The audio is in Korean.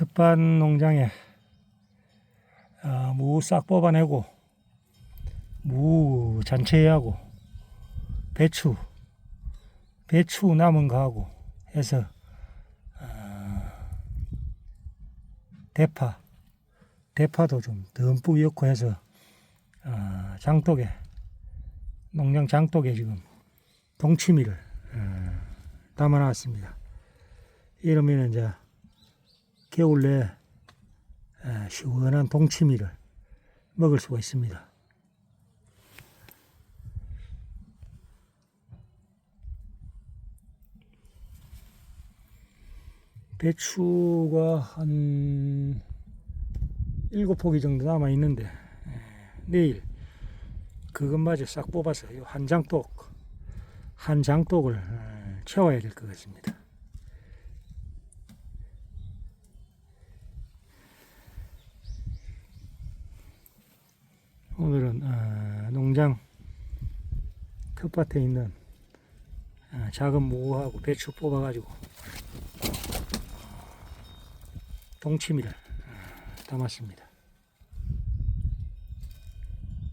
텃밭 농장에 어, 무싹 뽑아내고 무 잔체하고 배추 배추 남은 거하고 해서 어, 대파 대파도 좀 듬뿍 넣고 해서 어, 장독에 농장 장독에 지금 동치미를 어, 담아놨습니다. 이러면 이제 겨울 에, 시원한 동치미를 먹을 수가 있습니다. 배추가 한 일곱 포기 정도 남아 있는데 에, 내일 그것마저 싹 뽑아서 요한 장독 한 장독을 에, 채워야 될 것 같습니다. 오늘은 어, 농장 텃밭에 있는 어, 작은 무하고 배추 뽑아가지고 동치미를 어, 담았습니다.